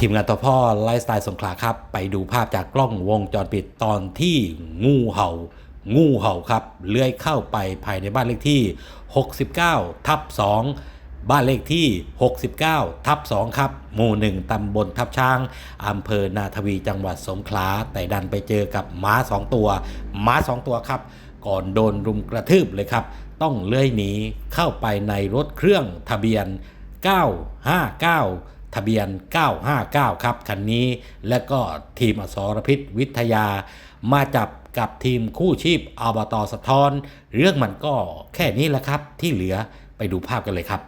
ทีมงานตัวพ่อไลฟ์สไตล์สงขลาครับ ไปดูภาพจากกล้องวงจรปิดตอนที่งูเห่า งูเห่าครับ เลื้อยเข้าไปภายในบ้านเลขที่ 69 ทับ 2 บ้านเลขที่ 69 ทับ 2 ครับ หมู่ 1 ตำบลทับช้าง อำเภอนาทวีจังหวัดสงขลา แต่ดันไปเจอกับม้า 2 ตัว ม้า 2 ตัวครับ ก่อนโดนรุมกระทืบเลยครับ ต้องเลื้อยหนีเข้าไปในรถเครื่องทะเบียน 959 ทะเบียน 959 ครับคันนี้ และก็ทีมอสรพิษวิทยา มาจับกับทีมคู่ชีพอบตสะท้อน เรื่องมันก็แค่นี้แหละครับ ที่เหลือไปดูภาพกันเลยครับ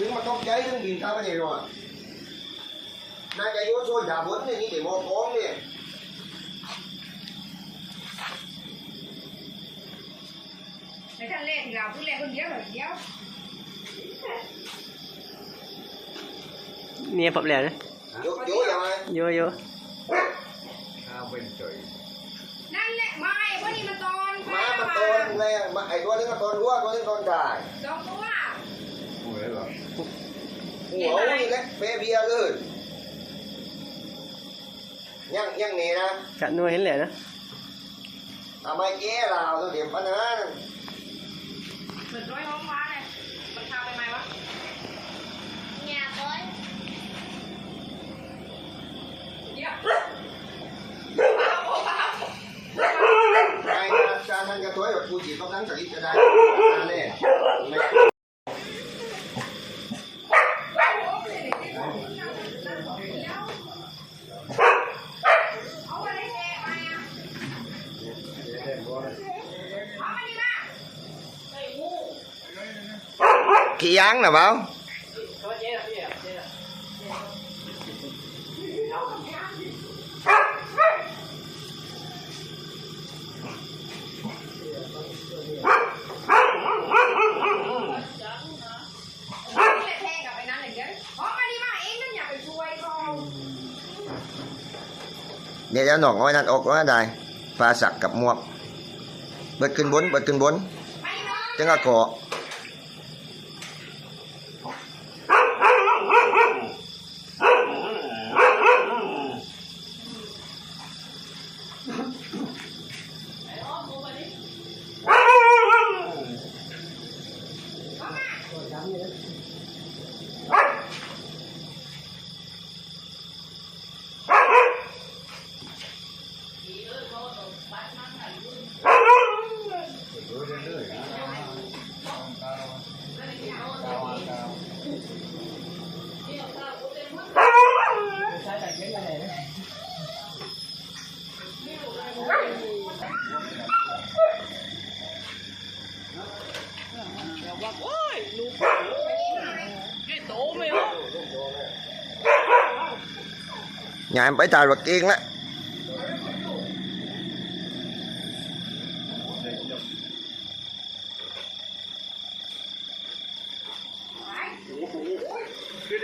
ถึงมาตกใจถึงบินเข้าไปในรถนายจะยุ่งช่วยด่าบนนี่นี่เดี๋ยวมองฟ้องเนี่ยในท่านเลขเราผู้เลขคนเดียวเหรอเดียว Nia Phạm Lẻ đấy ยกโยยังไง Vô vô นั่นแหละไม่เพราะนี่มันตอนม้ามันโตนแรงมาไอ้ตัวนี้มันโตนรั่วตัวนี้โตนกายสองตัวหัว นี่แหละเบเบียเลยยังยังนี่นะ Cả nuôi hết lẻ đó ทำไมแก้เราตัวเดี๋ยวปัญหา เหมือนร้อยห้องว้าเลยมันพาไปไหมวะเนี่ยร้อยเดี๋ยว ไอ้การทำกระตุ้ยแบบผู้จีบกำลังจะริจะได้นั่นแหละไม่ เอาไปได้แกมาอะเอามาดีมาก ขี้ยังนะเปล่านี่แหละแทงกับไปนั้นเล down. Nhà em phải tài vật kiên đó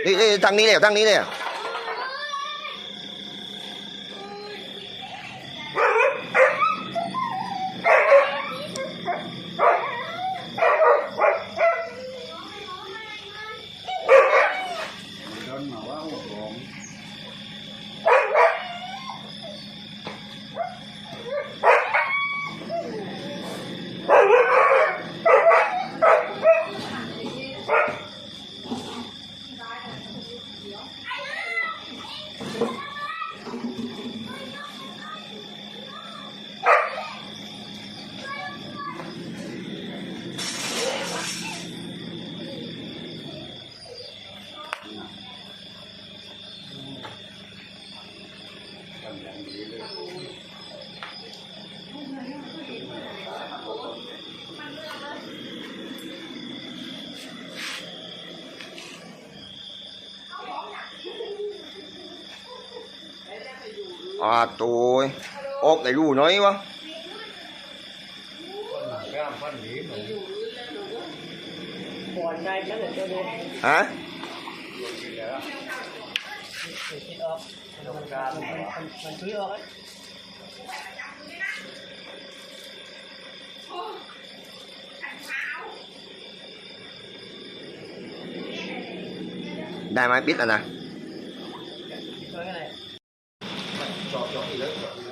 đi đi tăng đi nè tăng đi nè. à tôi ốp lại luôn nói quá hả đây mai biết rồi nè champion pilote.